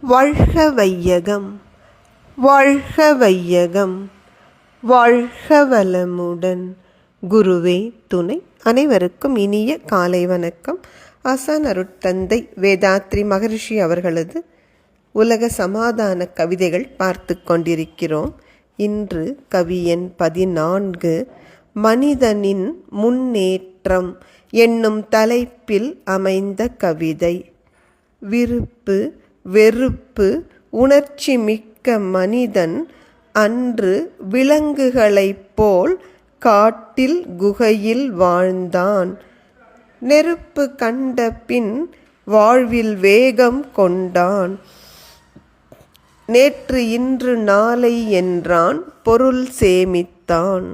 வாழ்க வையகம் வாழ்க வையகம் வாழ்க வளமுடன் குருவே துணை அனைவருக்கும் இனிய காலை வணக்கம். ஆசான் அருட்தந்தை வேதாத்ரி மகரிஷி அவர்களது உலக சமாதான கவிதைகள் பார்த்து கொண்டிருக்கிறோம். இன்று கவியன் பதினான்கு மனிதனின் முன்னேற்றம் என்னும் தலைப்பில் அமைந்த கவிதை. விருப்பு வெறுப்பு உணர்ச்சி மிக்க மனிதன் அன்று விலங்குகளைப் போல் காட்டில் குகையில் வாழ்ந்தான். நெருப்பு கண்ட பின் வாழ்வில் வேகம் கொண்டான். நேற்று இன்று நாளை என்றான் பொருள் சேமித்தான்.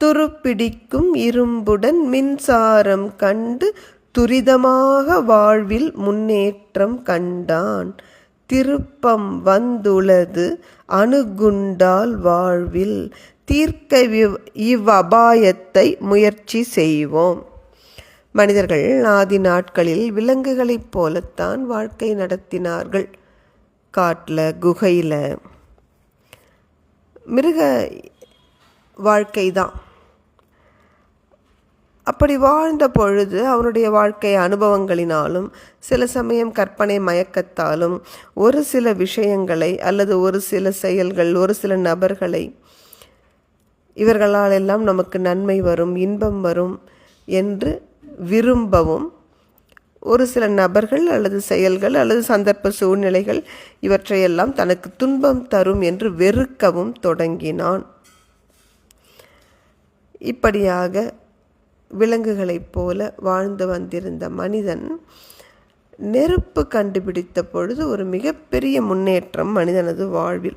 துருப்பிடிக்கும் இரும்புடன் மின்சாரம் கண்டு துரிதமாக வாழ்வில் முன்னேற்றம் கண்டான். திருப்பம் வந்துளது அணுகுண்டால் வாழ்வில். தீர்க்க இவ்வபாயத்தை முயற்சி செய்வோம். மனிதர்கள் ஆதி நாட்களில் விலங்குகளைப் போலத்தான் வாழ்க்கை நடத்தினார்கள். காட்டில் குகையில். மிருக வாழ்க்கை தான் அப்படி வாழ்ந்த பொழுது அவனுடைய வாழ்க்கை அனுபவங்களினாலும் சில சமயம் கற்பனை மயக்கத்தாலும் ஒரு சில விஷயங்களை அல்லது ஒரு சில செயல்கள் ஒரு சில நபர்களை இவர்களால் எல்லாம் நமக்கு நன்மை வரும் இன்பம் வரும் என்று விரும்பவும் ஒரு சில நபர்கள் அல்லது செயல்கள் அல்லது சந்தர்ப்ப சூழ்நிலைகள் இவற்றையெல்லாம் தனக்கு துன்பம் தரும் என்று வெறுக்கவும் தொடங்கினான். இப்படியாக விலங்குகளைப் போல வாழ்ந்து வந்திருந்த மனிதன் நெருப்பு கண்டுபிடித்த பொழுது ஒரு மிகப்பெரிய முன்னேற்றம் மனிதனது வாழ்வில்.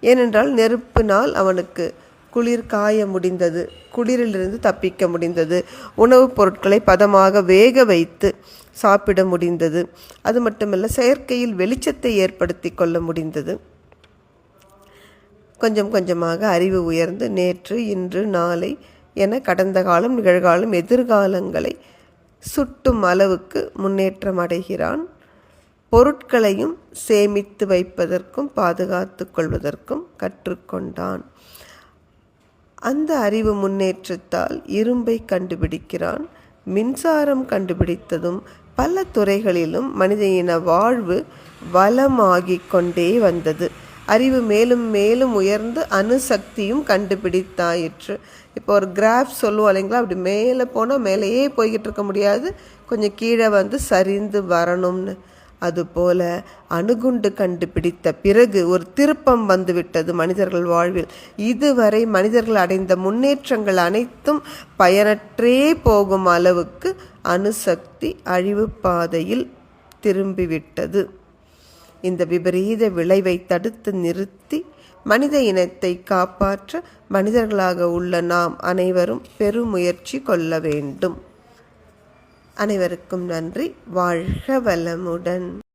ஏனென்றால் நெருப்பினால் அவனுக்கு குளிர் காய முடிந்தது குளிரிலிருந்து தப்பிக்க முடிந்தது உணவுப் பொருட்களை பதமாக வேக வைத்து சாப்பிட முடிந்தது அது மட்டுமல்ல செயற்கையில் வெளிச்சத்தை ஏற்படுத்தி கொள்ள முடிந்தது. கொஞ்சம் கொஞ்சமாக அறிவு உயர்ந்து நேற்று இன்று நாளை என கடந்த காலம் நிகழ்காலம் எதிர்காலங்களை சுட்டும் அளவுக்கு முன்னேற்றம் அடைகிறான். பொருட்களையும் சேமித்து வைப்பதற்கும் பாதுகாத்து கொள்வதற்கும் கற்றுக்கொண்டான் அந்த அறிவு முன்னேற்றத்தால் இரும்பை கண்டுபிடிக்கிறான். மின்சாரம் கண்டுபிடித்ததும் பல துறைகளிலும் மனித இன வாழ்வு வளமாகிக் கொண்டே வந்தது. அறிவு மேலும் மேலும் உயர்ந்து அணுசக்தியும் கண்டுபிடித்தாயிற்று. இப்போ ஒரு கிராஃப் சொல்லுவோம் இல்லைங்களா? அப்படி மேலே போனால் மேலேயே போய்கிட்டு இருக்க முடியாது. கொஞ்சம் கீழே வந்து சரிந்து வரணும்னு. அதுபோல அணுகுண்டு கண்டுபிடித்த பிறகு ஒரு திருப்பம் வந்துவிட்டது மனிதர்கள் வாழ்வில். இதுவரை மனிதர்கள் அடைந்த முன்னேற்றங்கள் அனைத்தும் பயனற்றே போகும் அளவுக்கு அணுசக்தி அழிவு பாதையில் திரும்பிவிட்டது. இந்த விபரீத விளைவை தடுத்து நிறுத்தி மனித இனத்தை காப்பாற்ற மனிதர்களாக உள்ள நாம் அனைவரும் பெருமுயற்சி கொள்ள வேண்டும். அனைவருக்கும் நன்றி. வாழ்க வளமுடன்.